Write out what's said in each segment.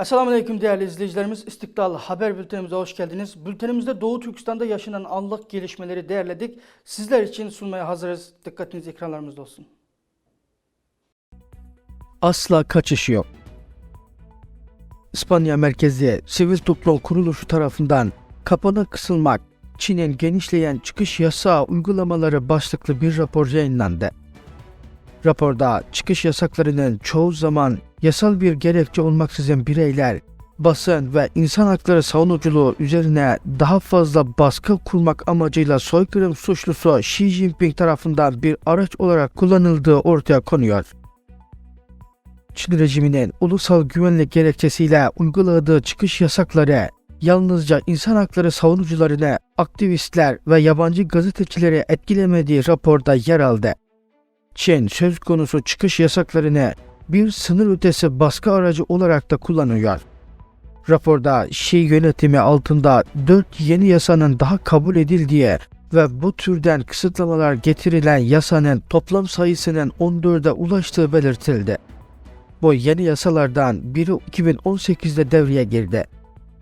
Esselamu Aleyküm değerli izleyicilerimiz. İstiklal Haber Bültenimize hoş geldiniz. Bültenimizde Doğu Türkistan'da yaşanan anlık gelişmeleri değerledik. Sizler için sunmaya hazırız. Dikkatiniz ekranlarımızda olsun. Asla kaçış yok. İspanya merkezi sivil toplum kuruluşu tarafından kapana kısılmak, Çin'in genişleyen çıkış yasağı uygulamaları başlıklı bir rapor yayınlandı. Raporda çıkış yasaklarının çoğu zaman yasal bir gerekçe olmaksızın bireyler, basın ve insan hakları savunuculuğu üzerine daha fazla baskı kurmak amacıyla soykırım suçlusu Xi Jinping tarafından bir araç olarak kullanıldığı ortaya konuyor. Çin rejiminin ulusal güvenlik gerekçesiyle uyguladığı çıkış yasakları yalnızca insan hakları savunucularını, aktivistler ve yabancı gazetecileri etkilemediği raporda yer aldı. Çin söz konusu çıkış yasaklarını bir sınır ötesi baskı aracı olarak da kullanıyor. Raporda Şii yönetimi altında 4 yeni yasanın daha kabul edildiği ve bu türden kısıtlamalar getirilen yasanın toplam sayısının 14'e ulaştığı belirtildi. Bu yeni yasalardan biri 2018'de devreye girdi.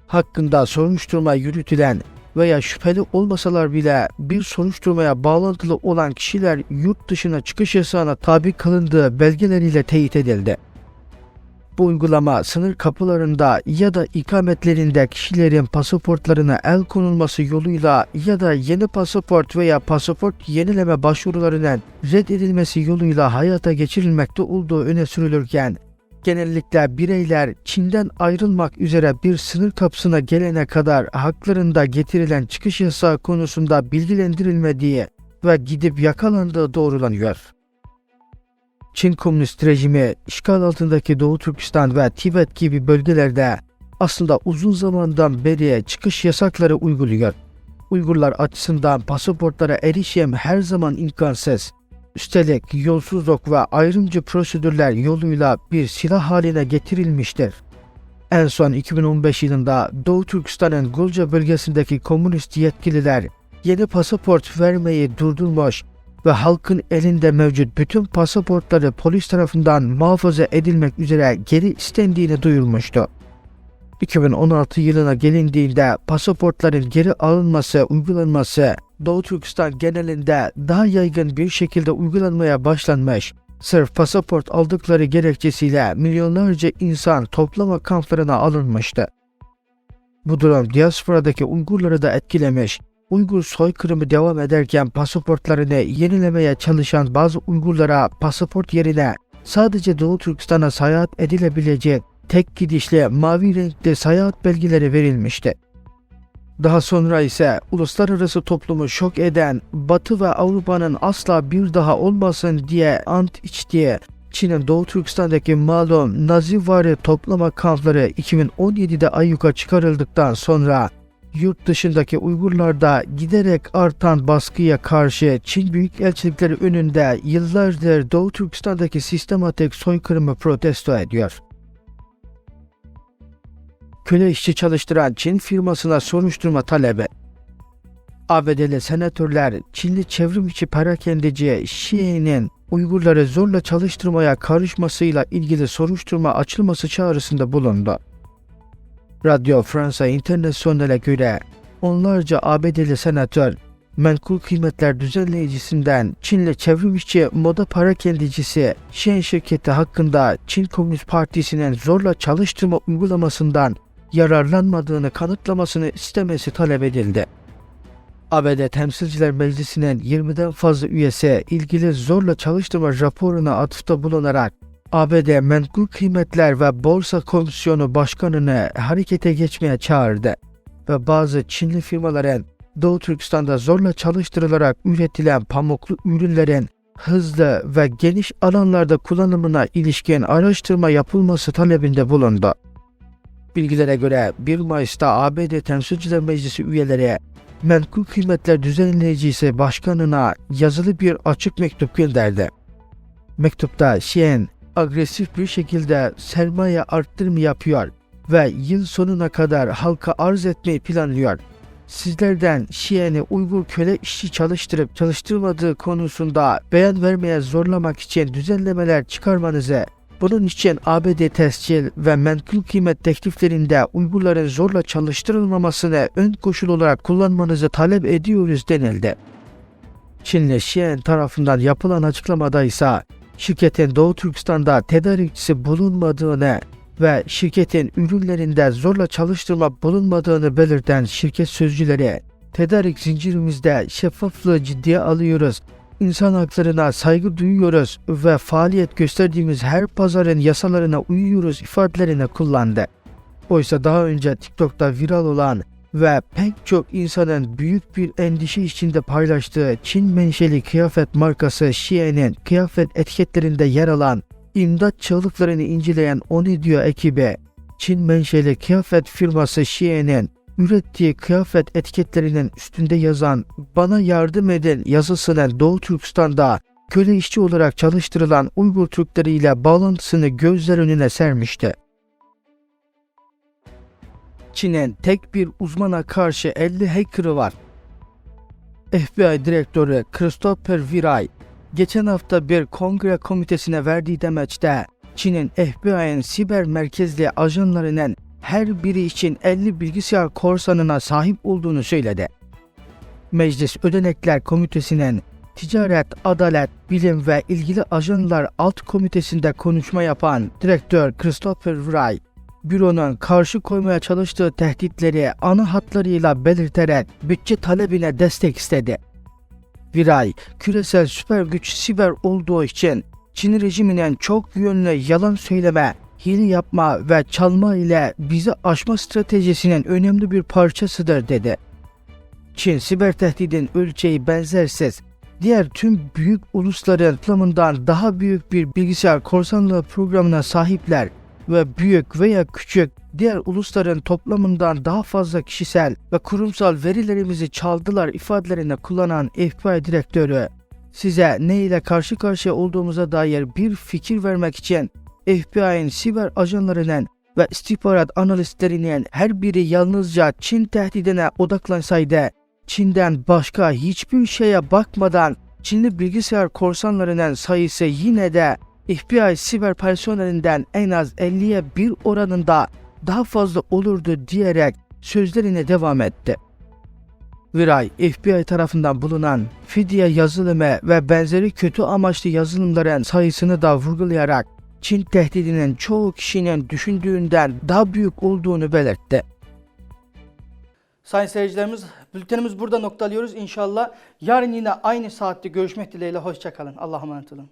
Hakkında soruşturma yürütülen veya şüpheli olmasalar bile bir soruşturmaya bağlantılı olan kişiler yurt dışına çıkış yasağına tabi kılındığı belgeleriyle teyit edildi. Bu uygulama sınır kapılarında ya da ikametlerinde kişilerin pasaportlarına el konulması yoluyla ya da yeni pasaport veya pasaport yenileme başvurularının reddedilmesi yoluyla hayata geçirilmekte olduğu öne sürülürken genellikle bireyler Çin'den ayrılmak üzere bir sınır kapısına gelene kadar haklarında getirilen çıkış yasağı konusunda bilgilendirilmediği ve gidip yakalandığı doğrulanıyor. Çin Komünist rejimi işgal altındaki Doğu Türkistan ve Tibet gibi bölgelerde aslında uzun zamandan beri çıkış yasakları uyguluyor. Uygurlar açısından pasaportlara erişim her zaman imkansız. Üstelik yolsuzluk ve ayrımcı prosedürler yoluyla bir silah haline getirilmiştir. En son 2015 yılında Doğu Türkistan'ın Gulca bölgesindeki komünist yetkililer yeni pasaport vermeyi durdurmuş ve halkın elinde mevcut bütün pasaportları polis tarafından muhafaza edilmek üzere geri istendiğini duyurmuştu. 2016 yılına gelindiğinde pasaportların geri alınması uygulanması Doğu Türkistan genelinde daha yaygın bir şekilde uygulanmaya başlanmış. Sırf pasaport aldıkları gerekçesiyle milyonlarca insan toplama kamplarına alınmıştı. Bu durum diasporadaki Uygurları da etkilemiş. Uygur soykırımı devam ederken pasaportlarını yenilemeye çalışan bazı Uygurlara pasaport yerine sadece Doğu Türkistan'a seyahat edilebilecek tek gidişli mavi renkli seyahat belgeleri verilmişti. Daha sonra ise uluslararası toplumu şok eden Batı ve Avrupa'nın asla bir daha olmasın diye ant içtiği Çin'in Doğu Türkistan'daki malum Nazivari toplama kampları 2017'de ayyuka çıkarıldıktan sonra yurt dışındaki Uygurlarda giderek artan baskıya karşı Çin Büyükelçilikleri önünde yıllardır Doğu Türkistan'daki sistematik soykırımı protesto ediyor köle işçi çalıştıran Çin firmasına soruşturma talebi. ABD'li senatörler Çinli çevrim içi perakendeci Xi'nin Uygurları zorla çalıştırmaya karışmasıyla ilgili soruşturma açılması çağrısında bulundu. Radyo Fransa International'e göre onlarca ABD'li senatör menkul kıymetler düzenleyicisinden Çinli çevrim içi moda parakendecisi Shen şirketi hakkında Çin Komünist Partisi'nin zorla çalıştırma uygulamasından yararlanmadığını kanıtlamasını istemesi talep edildi. ABD Temsilciler Meclisi'nin 20'den fazla üyesi ilgili zorla çalıştırma raporuna atıfta bulunarak ABD Menkul Kıymetler ve Borsa Komisyonu Başkanı'nı harekete geçmeye çağırdı ve bazı Çinli firmaların Doğu Türkistan'da zorla çalıştırılarak üretilen pamuklu ürünlerin hızlı ve geniş alanlarda kullanımına ilişkin araştırma yapılması talebinde bulundu. Bilgilere göre 1 Mayıs'ta ABD Temsilciler Meclisi üyeleri Menkul Kıymetler Düzenleyicisi Başkanı'na yazılı bir açık mektup gönderdi. Mektupta Xi'an agresif bir şekilde sermaye arttırımı yapıyor ve yıl sonuna kadar halka arz etmeyi planlıyor. Sizlerden Xi'an'ı Uygur köle işçi çalıştırıp çalıştırmadığı konusunda beyan vermeye zorlamak için düzenlemeler çıkarmanızı Bunun için ABD tescil ve menkul kıymet tekliflerinde Uygurların zorla çalıştırılmamasını ön koşul olarak kullanmanızı talep ediyoruz denildi. Çinli Şien tarafından yapılan açıklamada ise şirketin Doğu Türkistan'da tedarikçisi bulunmadığını ve şirketin ürünlerinde zorla çalıştırma bulunmadığını belirten şirket sözcüleri, tedarik zincirimizde şeffaflığı ciddiye alıyoruz, insan haklarına saygı duyuyoruz ve faaliyet gösterdiğimiz her pazarın yasalarına uyuyoruz ifadelerini kullandı. Oysa daha önce TikTok'ta viral olan ve pek çok insanın büyük bir endişe içinde paylaştığı Çin menşeli kıyafet markası Shein'in kıyafet etiketlerinde yer alan imdat çığlıklarını inceleyen Onidio ekibi, Çin menşeli kıyafet firması Shein'in ürettiği kıyafet etiketlerinin üstünde yazan "Bana yardım edin" yazısının Doğu Türkistan'da köle işçi olarak çalıştırılan Uygur Türkleriyle bağlantısını gözler önüne sermişti. Çin'in tek bir uzmana karşı 50 hacker'ı var. FBI Direktörü Christopher Viray, geçen hafta bir kongre komitesine verdiği demeçte Çin'in FBI'nin siber merkezli ajanlarının her biri için 50 bilgisayar korsanına sahip olduğunu söyledi. Meclis Ödenekler Komitesi'nin Ticaret, Adalet, Bilim ve ilgili ajanlar alt komitesinde konuşma yapan direktör Christopher Wray, büronun karşı koymaya çalıştığı tehditleri ana hatlarıyla belirterek bütçe talebine destek istedi. Viray, küresel süper güç siber olduğu için Çin rejiminin çok yönlü yalan söyleme, hile yapma ve çalma ile bizi aşma stratejisinin önemli bir parçasıdır dedi. Çin siber tehdidin ölçeği benzersiz, diğer tüm büyük ulusların toplamından daha büyük bir bilgisayar korsanlığı programına sahipler ve büyük veya küçük diğer ulusların toplamından daha fazla kişisel ve kurumsal verilerimizi çaldılar ifadelerini kullanan FBI direktörü size ne ile karşı karşıya olduğumuza dair bir fikir vermek için FBI'nin siber ajanlarının ve istihbarat analistlerinin her biri yalnızca Çin tehdidine odaklansaydı, Çin'den başka hiçbir şeye bakmadan Çinli bilgisayar korsanlarının sayısı yine de FBI siber personelinden en az 50'ye 1 oranında daha fazla olurdu diyerek sözlerine devam etti. Viray, FBI tarafından bulunan fidye yazılımı ve benzeri kötü amaçlı yazılımların sayısını da vurgulayarak Çin tehdidinin çoğu kişinin düşündüğünden daha büyük olduğunu belirtti. Sayın seyircilerimiz, bültenimiz burada noktalıyoruz. İnşallah yarın yine aynı saatte görüşmek dileğiyle. Hoşçakalın. Allah'a emanet olun.